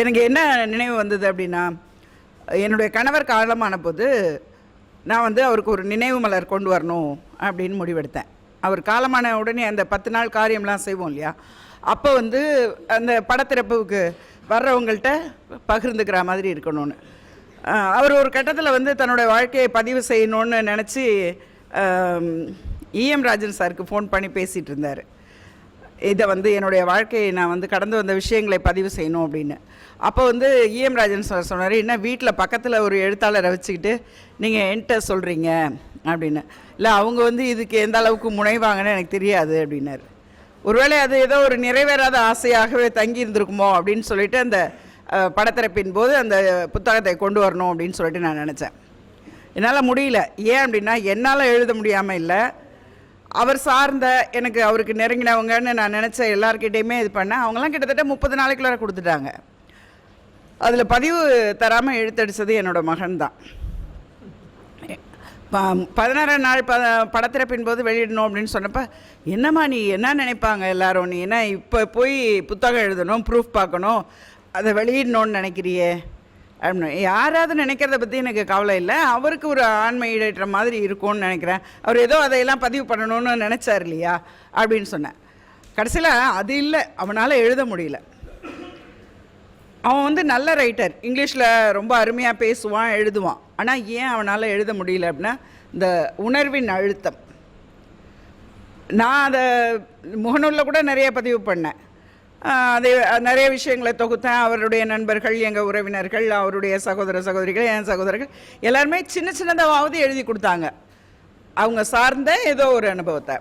எனக்கு என்ன நினைவு வந்தது அப்படின்னா என்னுடைய கணவர் காலமான போது நான் வந்து அவருக்கு ஒரு நினைவு மலர் கொண்டு வரணும் அப்படின்னு முடிவெடுத்தேன். அவர் காலமான உடனே அந்த பத்து நாள் காரியம்லாம் செய்வோம் இல்லையா? அப்போ வந்து அந்த படத்திறப்புக்கு வர்றவங்கள்ட்ட பகிர்ந்துக்கிற மாதிரி இருக்கணும்னு. அவர் ஒரு கட்டத்தில் வந்து தன்னோட வாழ்க்கையை பதிவு செய்யணும்னு நினச்சி இஎம் ராஜன் சாருக்கு ஃபோன் பண்ணி பேசிகிட்டு இருந்தார். இதை வந்து என்னுடைய வாழ்க்கையை நான் வந்து கடந்து வந்த விஷயங்களை பதிவு செய்யணும் அப்படின்னு. அப்போ வந்து இஎம் ராஜன் சார் சொன்னார் என்ன வீட்டில் பக்கத்தில் ஒரு எழுத்தாளரை வச்சுக்கிட்டு நீங்கள் என்கிட்ட சொல்கிறீங்க அப்படின்னு. இல்லை அவங்க வந்து இதுக்கு எந்த அளவுக்கு முனைவாங்கன்னு எனக்கு தெரியாது அப்படின்னாரு. ஒருவேளை அது ஏதோ ஒரு நிறைவேறாத ஆசையாகவே தங்கி இருந்திருக்குமோ? அப்படின்னு சொல்லிட்டு அந்த படத்திறப்பின் போது அந்த புத்தகத்தை கொண்டு வரணும் அப்படின்னு சொல்லிட்டு நான் நினச்சேன். என்னால் முடியல. ஏன் அப்படின்னா என்னால் எழுத முடியாமல் இல்லை. அவர் சார்ந்த எனக்கு அவருக்கு நெருங்கினவங்கன்னு நான் நினச்ச எல்லாருக்கிட்டேயுமே இது பண்ணேன். அவங்களாம் கிட்டத்தட்ட முப்பது நாளைக்குள்ளார கொடுத்துட்டாங்க. அதில் பதிவு தராமல் எழுத்தடித்தது என்னோட மகன் தான். பதினாறாம் நாள் ப படத்திறப்பின் போது வெளியிடணும் அப்படின்னு சொன்னப்போ என்னம்மா நீ என்ன நினைப்பாங்க எல்லாரும்? நீ என்ன இப்போ போய் புத்தகம் எழுதணும் ப்ரூஃப் பார்க்கணும்? அதை வெளியிடணும்னு நினைக்கிறியே? யாராவது நினைக்கிறத பற்றி எனக்கு கவலை இல்லை. அவருக்கு ஒரு ஆண்மை ஈடேற்ற மாதிரி இருக்கும்னு நினைக்கிறேன். அவர் ஏதோ அதையெல்லாம் பதிவு பண்ணணும்னு நினச்சார் இல்லையா? அப்படின்னு சொன்னேன். கடைசியில் அது இல்லை. அவனால் எழுத முடியல. அவன் வந்து நல்ல ரைட்டர் இங்கிலீஷில் ரொம்ப அருமையாக பேசுவான் எழுதுவான். ஆனால் ஏன் அவனால் எழுத முடியல அப்படின்னா இந்த உணர்வின் அழுத்தம். நான் அதை முகநூலில் கூட நிறைய பதிவு பண்ணேன். அதை நிறைய விஷயங்களை தொகுத்தேன். அவருடைய நண்பர்கள் எங்கள் உறவினர்கள் அவருடைய சகோதர சகோதரிகள் என் சகோதரர்கள் எல்லாருமே சின்ன சின்னதாவது எழுதி கொடுத்தாங்க. அவங்க சார்ந்த ஏதோ ஒரு அனுபவத்தை.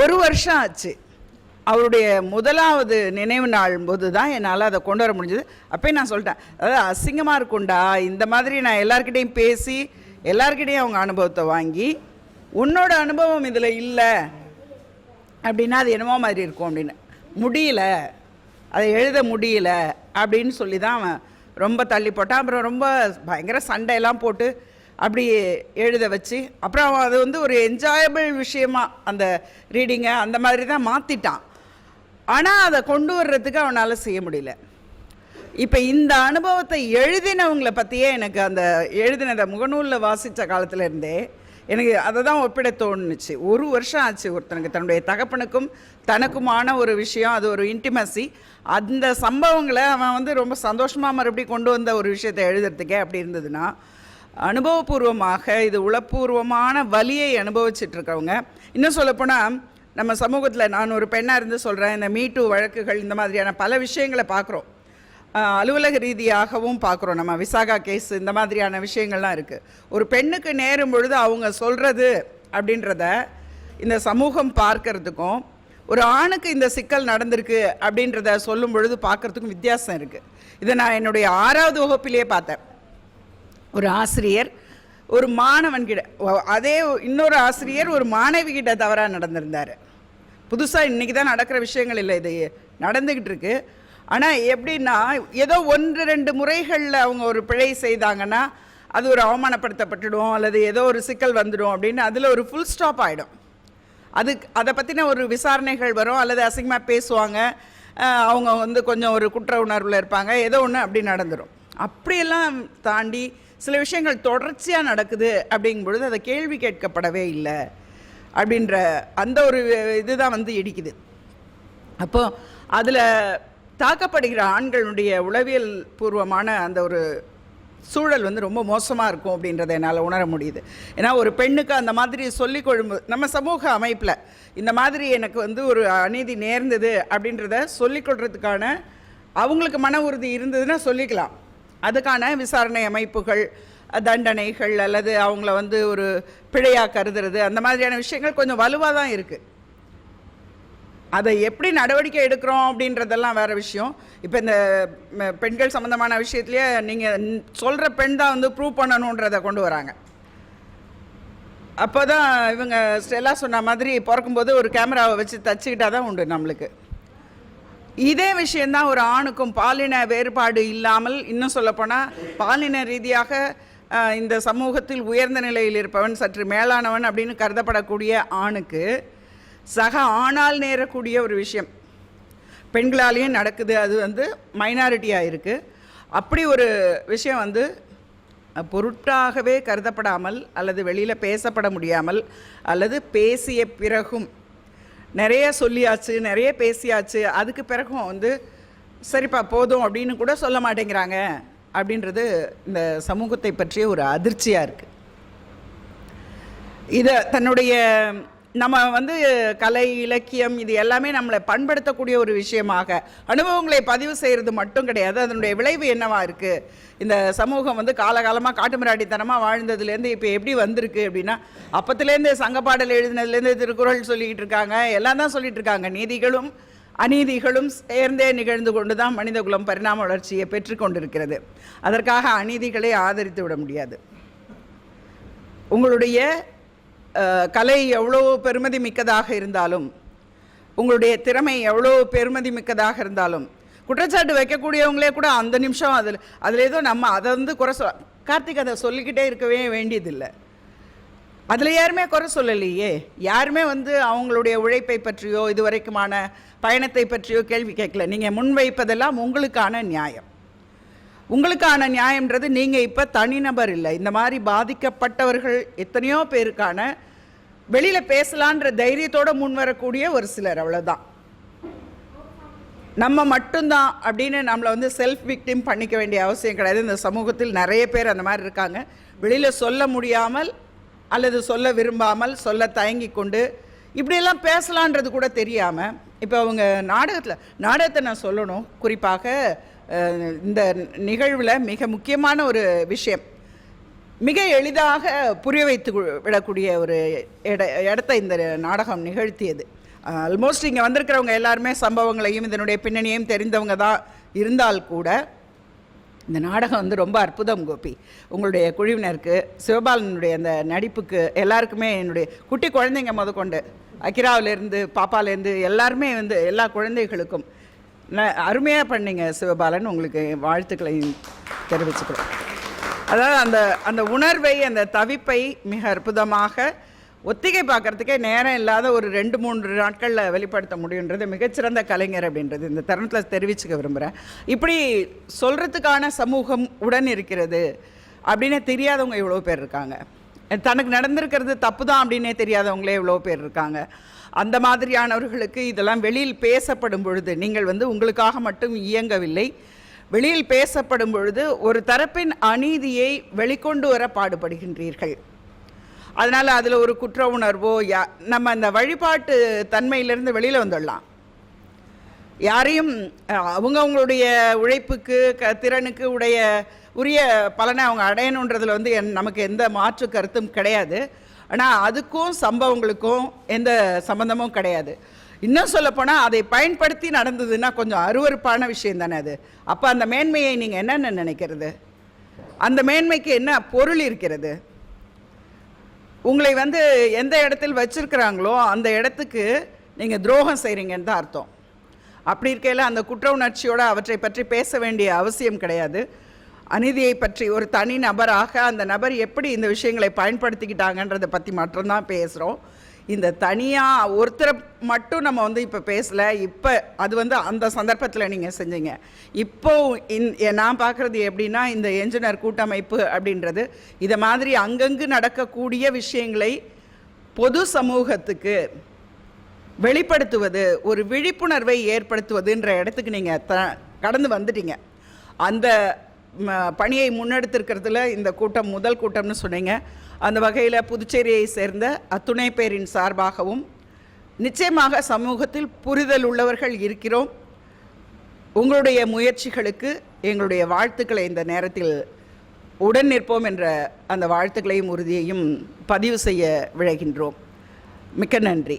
ஒரு வருஷம் ஆச்சு. அவருடைய முதலாவது நினைவு நாள் போது தான் என்னால் அதை கொண்டு வர முடிஞ்சது. அப்போயும் நான் சொல்லிட்டேன் அதாவது அசிங்கமாக இருக்கும்டா. இந்த மாதிரி நான் எல்லார்கிட்டேயும் பேசி எல்லார்கிட்டேயும் அவங்க அனுபவத்தை வாங்கி உன்னோட அனுபவம் இதில் இல்லை. அப்படின்னா அது என்னமோ மாதிரி இருக்கும் அப்படின்னு. முடியல. அதை எழுத முடியல அப்படின்னு சொல்லி தான் அவன் ரொம்ப தள்ளி போட்டான். அப்புறம் ரொம்ப பயங்கர சண்டையெல்லாம் போட்டு அப்படி எழுத வச்சு அப்புறம் அவன் அது வந்து ஒரு என்ஜாயபிள் விஷயமா அந்த ரீடிங்கை அந்த மாதிரி தான் மாற்றிட்டான் ஆனால் அதை கொண்டு வர்றதுக்கு அவனால் செய்ய முடியல. இப்போ இந்த அனுபவத்தை எழுதினவங்களை பற்றியே எனக்கு அந்த எழுதினதை முகநூலில் வாசித்த காலத்துலேருந்தே இருந்தே எனக்கு அதை தான் ஒப்பிட தோணுச்சு. ஒரு வருஷம் ஆச்சு ஒருத்தனுக்கு. தன்னுடைய தகப்பனுக்கும் தனக்குமான ஒரு விஷயம் அது ஒரு இன்டிமசி அந்த சம்பவங்களை அவன் வந்து ரொம்ப சந்தோஷமாக மறுபடியும் கொண்டு வந்த ஒரு விஷயத்தை எழுதுறதுக்கே அப்படி இருந்ததுன்னா அனுபவபூர்வமாக இது உளப்பூர்வமான வலியை அனுபவிச்சிட்ருக்கவங்க. இன்னும் சொல்லப்போனால் நம்ம சமூகத்தில் நான் ஒரு பெண்ணாக இருந்து சொல்கிறேன் இந்த மீட்டு வழக்குகள் இந்த மாதிரியான பல விஷயங்களை பார்க்குறோம். அலுவலக ரீதியாகவும் பார்க்குறோம். நம்ம விசாகா கேஸ் இந்த மாதிரியான விஷயங்கள்லாம் இருக்குது ஒரு பெண்ணுக்கு நேரும் பொழுது அவங்க சொல்கிறது அப்படின்றத இந்த சமூகம் பார்க்கறதுக்கும் ஒரு ஆணுக்கு இந்த சிக்கல் நடந்திருக்கு அப்படின்றத சொல்லும் பொழுது பார்க்கறதுக்கும் வித்தியாசம் இருக்குது இதை நான் என்னுடைய ஆறாவது வகுப்பிலேயே பார்த்தேன். ஒரு ஆசிரியர் ஒரு மாணவன்கிட்ட அதே இன்னொரு ஆசிரியர் ஒரு மாணவி கிட்ட தவறாக நடந்திருந்தார். புதுசாக இன்றைக்கி தான் நடக்கிற விஷயங்கள் இல்லை இது நடந்துக்கிட்டு இருக்குது ஆனால் எப்படின்னா ஏதோ ஒன்று ரெண்டு முறைகளில் அவங்க ஒரு பிழை செய்தாங்கன்னா அது ஒரு அவமானப்படுத்தப்பட்டுடும் அல்லது ஏதோ ஒரு சிக்கல் வந்துடும் அப்படின்னு அதில் ஒரு ஃபுல் ஸ்டாப் ஆகிடும் அது அதை பற்றின ஒரு விசாரணைகள் வரும் அல்லது அசிங்கமாக பேசுவாங்க. அவங்க வந்து கொஞ்சம் ஒரு குற்ற உணர்வில் இருப்பாங்க. ஏதோ ஒன்று அப்படி நடந்துடும் அப்படியெல்லாம் தாண்டி சில விஷயங்கள் தொடர்ச்சியாக நடக்குது அப்படிங்கும் பொழுது அதை கேள்வி கேட்கப்படவே இல்லை அப்படின்ற அந்த ஒரு இதுதான் வந்து இடிக்குது. அப்போது அதில் தாக்கப்படுகிற ஆண்களுடைய உளவியல் பூர்வமான அந்த ஒரு சூழல் வந்து ரொம்ப மோசமாக இருக்கும் அப்படின்றத என்னால் உணர முடியுது. ஏன்னா ஒரு பெண்ணுக்கு அந்த மாதிரி சொல்லிக் கொள்ளும்போது நம்ம சமூக அமைப்பில் இந்த மாதிரி எனக்கு வந்து ஒரு அநீதி நேர்ந்தது அப்படின்றத சொல்லிக்கொள்றதுக்கான அவங்களுக்கு மன உறுதி இருந்ததுன்னா சொல்லிக்கலாம். அதுக்கான விசாரணை அமைப்புகள் தண்டனைகள் அல்லது அவங்கள வந்து ஒரு பிழையாக கருதுறது அந்த மாதிரியான விஷயங்கள் கொஞ்சம் வலுவாக தான் இருக்குது அதை எப்படி நடவடிக்கை எடுக்கிறோம் அப்படின்றதெல்லாம் வேறு விஷயம். இப்போ இந்த பெண்கள் சம்மந்தமான விஷயத்துலேயே நீங்கள் சொல்கிற பெண் தான் வந்து ப்ரூவ் பண்ணணுன்றதை கொண்டு வராங்க. அப்போ தான் இவங்க ஸ்டெல்லா சொன்ன மாதிரி பிறக்கும்போது ஒரு கேமராவை வச்சு தச்சுக்கிட்டா தான் உண்டு நம்மளுக்கு. இதே விஷயந்தான் ஒரு ஆணுக்கும் பாலின வேறுபாடு இல்லாமல் இன்னும் சொல்லப்போனால் பாலின ரீதியாக இந்த சமூகத்தில் உயர்ந்த நிலையில் இருப்பவன் சற்று மேலானவன் அப்படின்னு கருதப்படக்கூடிய ஆணுக்கு சக ஆணால் நேரக்கூடிய ஒரு விஷயம். பெண்களாலேயும் நடக்குது அது வந்து மைனாரிட்டியாக இருக்குது அப்படி ஒரு விஷயம் வந்து பொருட்டாகவே கருதப்படாமல் அல்லது வெளியில் பேசப்பட முடியாமல் அல்லது பேசிய பிறகும் நிறைய சொல்லியாச்சு நிறைய பேசியாச்சு அதுக்கு பிறகும் வந்து சரிப்பா போதும் அப்படின்னு கூட சொல்ல மாட்டேங்கிறாங்க அப்படின்றது இந்த சமூகத்தை பற்றிய ஒரு அதிர்ச்சியாக இருக்குது இதை தன்னுடைய நம்ம வந்து கலை இலக்கியம் இது எல்லாமே நம்மளை பண்படுத்தக்கூடிய ஒரு விஷயமாக. அனுபவங்களை பதிவு செய்கிறது மட்டும் கிடையாது. அதனுடைய விளைவு என்னவா இருக்குது இந்த சமூகம் வந்து காலகாலமாக காட்டுமிராட்டித்தனமாக வாழ்ந்ததுலேருந்து இப்போ எப்படி வந்திருக்கு அப்படின்னா அப்பத்துலேருந்து சங்கப்பாடல் எழுதினதுலேருந்து திருக்குறள் சொல்லிக்கிட்டு இருக்காங்க. எல்லாம் தான் சொல்லிகிட்டு இருக்காங்க. நீதிகளும் அநீதிகளும் சேர்ந்தே நிகழ்ந்து கொண்டு தான் மனிதகுலம் பரிணாம வளர்ச்சியை பெற்றுக்கொண்டிருக்கிறது அதற்காக அநீதிகளை ஆதரித்து விட முடியாது. உங்களுடைய கலை எவ்வளோ பெருமதி மிக்கதாக இருந்தாலும் உங்களுடைய திறமை எவ்வளோ பெருமதி மிக்கதாக இருந்தாலும் குற்றச்சாட்டு வைக்கக்கூடியவங்களே கூட அந்த நிமிஷம் அதில் அதில் ஏதோ நம்ம அதை வந்து குறை சொ கார்த்திக் அதை சொல்லிக்கிட்டே இருக்கவே வேண்டியதில்லை. அதில் யாருமே குறை சொல்லலையே. யாருமே வந்து அவங்களுடைய உழைப்பை பற்றியோ இதுவரைக்குமான பயணத்தை பற்றியோ கேள்வி கேட்கல. நீங்கள் முன்வைப்பதெல்லாம் உங்களுக்கான நியாயம். உங்களுக்கான நியாயம்ன்றது நீங்கள் இப்போ தனிநபர் இல்லை. இந்த மாதிரி பாதிக்கப்பட்டவர்கள் எத்தனையோ பேருக்கான வெளியில் பேசலான்ற தைரியத்தோடு முன் வரக்கூடிய ஒரு சிலர் அவ்வளோதான் நம்ம மட்டும்தான் அப்படின்னு நம்மளை வந்து செல்ஃப் விக்டிம் பண்ணிக்க வேண்டிய அவசியம் கிடையாது. இந்த சமூகத்தில் நிறைய பேர் அந்த மாதிரி இருக்காங்க. வெளியில் சொல்ல முடியாமல் அல்லது சொல்ல விரும்பாமல் சொல்ல தயங்கி கொண்டு இப்படியெல்லாம் பேசலான்றது கூட தெரியாமல் இப்போ அவங்க நாடகத்தில் நாடகத்தை நான் சொல்லணும். குறிப்பாக இந்த நிகழ்வில் மிக முக்கியமான ஒரு விஷயம். மிக எளிதாக புரிய வைத்து விடக்கூடிய ஒரு இட இடத்த இந்த நாடகம் நிகழ்த்தியது. ஆல்மோஸ்ட் இங்கே வந்திருக்கிறவங்க எல்லாருமே சம்பவங்களையும் இதனுடைய பின்னணியையும் தெரிந்தவங்க தான் இருந்தால் கூட இந்த நாடகம் வந்து ரொம்ப அற்புதம் கோபி. உங்களுடைய குழுவினருக்கு சிவபாலனுடைய அந்த நடிப்புக்கு எல்லாருக்குமே என்னுடைய குட்டி குழந்தைங்க முதற்கொண்டு அக்கிராவிலேருந்து பாப்பாலேருந்து எல்லாருமே வந்து எல்லா குழந்தைகளுக்கும் ந- அருமையாக பண்ணீங்க சிவபாலன். உங்களுக்கு வாழ்த்துக்களையும் தெரிவிச்சுக்கிறோம் அதாவது அந்த அந்த உணர்வை அந்த தவிப்பை மிக அற்புதமாக ஒத்திகை பார்க்கறதுக்கே நேரம் இல்லாத ஒரு ரெண்டு மூன்று நாட்களில் வெளிப்படுத்த முடியுன்றது மிகச்சிறந்த கலைஞர் அப்படின்றது இந்த தருணத்தில் தெரிவிச்சுக்க விரும்புகிறேன் இப்படி சொல்கிறதுக்கான சமூகம் உடன் இருக்கிறது அப்படின்னு தெரியாதவங்க இவ்வளோ பேர் இருக்காங்க. தனக்கு நடந்திருக்கிறது தப்பு தான் அப்படின்னே தெரியாதவங்களே இவ்வளோ பேர் இருக்காங்க. அந்த மாதிரியானவர்களுக்கு இதெல்லாம் வெளியில் பேசப்படும் பொழுது நீங்கள் வந்து உங்களுக்காக மட்டும் இயங்கவில்லை. வெளியில் பேசப்படும் பொழுது ஒரு தரப்பின் அநீதியை வெளிக்கொண்டு வர பாடுபடுகின்றீர்கள். அதனால் அதில் ஒரு குற்ற உணர்வோ யா நம்ம அந்த வழிபாட்டு தன்மையிலேருந்து வெளியில் வந்துடலாம். யாரையும் அவங்கவுங்களுடைய அவங்கவங்களுடைய உழைப்புக்கு க திறனுக்கு உடைய உரிய பலனை அவங்க அடையணுன்றதுல வந்து என் நமக்கு எந்த மாற்று கருத்தும் கிடையாது. ஆனால் அதுக்கும் சம்பவங்களுக்கும் எந்த சம்பந்தமும் கிடையாது. இன்னும் சொல்லப்போனால் அதை பயன்படுத்தி நடந்ததுன்னா கொஞ்சம் அருவருப்பான விஷயம் தானே அது. அப்போ அந்த மேன்மையை நீங்கள் என்னென்ன நினைக்கிறது? அந்த மேன்மைக்கு என்ன பொருள் இருக்கிறது? உங்களை வந்து எந்த இடத்தில் வச்சுருக்கிறாங்களோ அந்த இடத்துக்கு நீங்கள் துரோகம் செய்கிறீங்கன்னு தான் அர்த்தம். அப்படி இருக்கையில் அந்த குற்ற உணர்ச்சியோடு அவற்றை பற்றி பேச வேண்டிய அவசியம் கிடையாது. அநீதியை பற்றி ஒரு தனி நபராக அந்த நபர் எப்படி இந்த விஷயங்களை பயன்படுத்திக்கிட்டாங்கன்றதை பற்றி மட்டும்தான் பேசுகிறோம் இந்த தனியாக ஒருத்தரை மட்டும் நம்ம வந்து இப்போ பேசலை இப்போ அது வந்து அந்த சந்தர்ப்பத்தில் நீங்கள் செஞ்சீங்க. இப்போ இந் நான் பார்க்குறது எப்படின்னா இந்த என்ஜினியர் கூட்டமைப்பு அப்படின்றது இதை மாதிரி அங்கங்கு நடக்கக்கூடிய விஷயங்களை பொது சமூகத்துக்கு வெளிப்படுத்துவது ஒரு விழிப்புணர்வை ஏற்படுத்துவதுன்ற இடத்துக்கு நீங்கள் த கடந்து வந்துட்டீங்க. அந்த பணியை முன்னெடுத்திருக்கிறதுல இந்த கூட்டம் முதல் கூட்டம்னு சொன்னீங்க. அந்த வகையில் புதுச்சேரியை சேர்ந்த அத்துணை பேரின் சார்பாகவும் நிச்சயமாக சமூகத்தில் புரிதல் உள்ளவர்கள் இருக்கிறோம். உங்களுடைய முயற்சிகளுக்கு எங்களுடைய வாழ்த்துக்களை இந்த நேரத்தில் உடன் நிற்போம் என்ற அந்த வாழ்த்துக்களையும் உறுதியையும் பதிவு செய்ய விழைகின்றோம். மிக்க நன்றி.